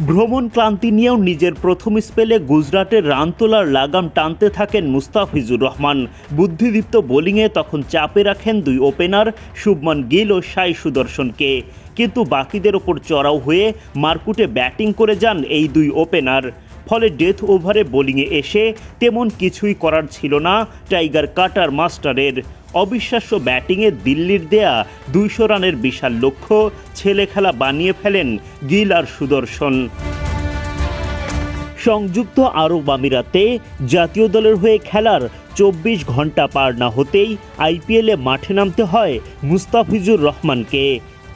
ভ্রমণ ক্লান্তি নিয়েও নিজের প্রথম স্পেলে গুজরাটের রানতোলার লাগাম টানতে থাকেন মুস্তাফিজুর রহমান। বুদ্ধিদীপ্ত বোলিংয়ে তখন চাপে রাখেন দুই ওপেনার শুভমান গিল ও সাই সুদর্শনকে। কিন্তু বাকিদের ওপর চড়াও হয়ে মারকুটে ব্যাটিং করে যান এই দুই ওপেনার। ফলে ডেথ ওভারে বোলিংয়ে এসে তেমন কিছুই করার ছিল না টাইগার কাটার মাস্টারের। অবিশ্বাস্য ব্যাটিংয়ে দিল্লির দেয়া দুইশো রানের বিশাল লক্ষ্য ছেলে খেলা বানিয়ে ফেলেন গিল আর সুদর্শন। সংযুক্ত আরব আমিরাতে জাতীয় দলের হয়ে খেলার চব্বিশ ঘণ্টা পার না হতেই আইপিএলে মাঠে নামতে হয় মুস্তাফিজুর রহমানকে।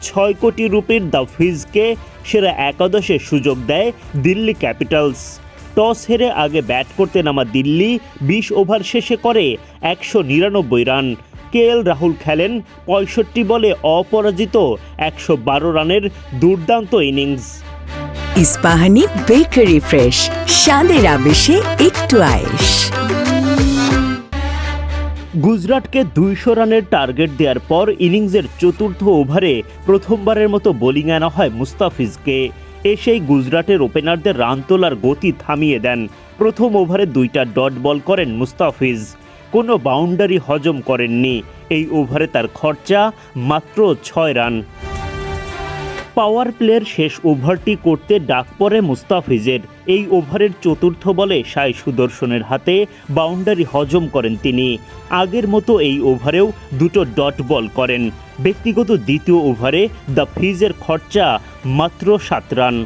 ছয় কোটি রুপির দ্য ফিজকে সেরা একাদশে সুযোগ দেয় দিল্লি ক্যাপিটালস। টস হেরে আগে ব্যাট করতে নামা দিল্লি বিশ ওভার শেষে করে একশো নিরানব্বই রান। কে এল রাহুল খেলেন পঁয়ষট্টি বলে অপরাজিত একশো বারো রানের দুর্দান্ত ইনিংস। ইস্পাহানি বেকারি ফ্রেশ, স্বাদের আবেশে একটু আয়েশ। গুজরাটকে দুইশো রানের টার্গেট দেওয়ার পর ইনিংসের চতুর্থ ওভারে প্রথমবারের মতো বোলিং আনা হয় মুস্তাফিজকে। এসেই গুজরাটের ওপেনারদের রান তোলার গতি থামিয়ে দেন। প্রথম ওভারে দুইটা ডট বল করেন মুস্তাফিজ। কোনো বাউন্ডারি হজম করেননি। এই ওভারে তার খরচা মাত্র ছয় রান। পাওয়ার প্লের শেষ ওভারটি করতে ডাক পরে মুস্তাফিজের। এই ওভারের চতুর্থ বলে সাই সুদর্শনের হাতে বাউন্ডারি হজম করেন তিনি। আগের মতো এই ওভারেও দুটো ডট বল করেন। ব্যক্তিগত দ্বিতীয় ওভারে দ্য ফিজের খরচা মাত্র সাত রান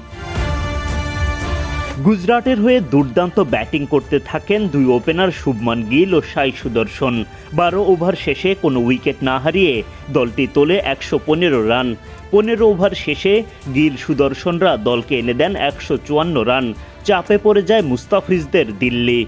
গুজরাটের হয়ে দুর্দান্ত ব্যাটিং করতে থাকেন দুই ওপেনার শুভমান গিল ও সাই সুদর্শন। বারো ওভার শেষে কোনো উইকেট না হারিয়ে দলটি তোলে একশো পনেরো রান। পনেরো ওভার শেষে গিল সুদর্শনরা দলকে এনে দেন একশো চুয়ান্ন রান। চাপে পড়ে যায় মুস্তাফিজদের দিল্লি।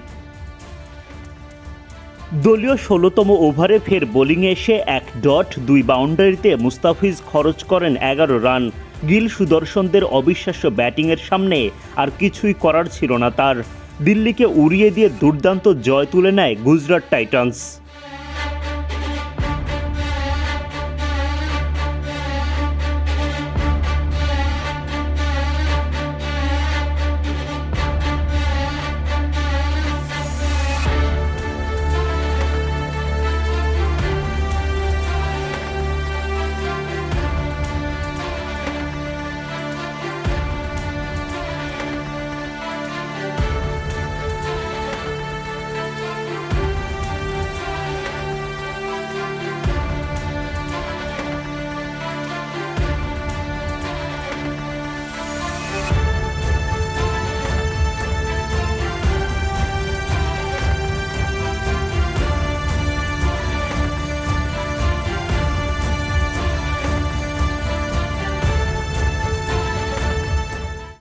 দলীয় ষোলোতম ওভারে ফের বোলিংয়ে এসে এক ডট, দুই বাউন্ডারিতে মুস্তাফিজ খরচ করেন এগারো রান। গিল সুদর্শনদের অবিশ্বাস্য ব্যাটিংয়ের সামনে আর কিছুই করার ছিল না তার। দিল্লিকে উড়িয়ে দিয়ে দুর্দান্ত জয় তুলে নেয় গুজরাট টাইটান্স।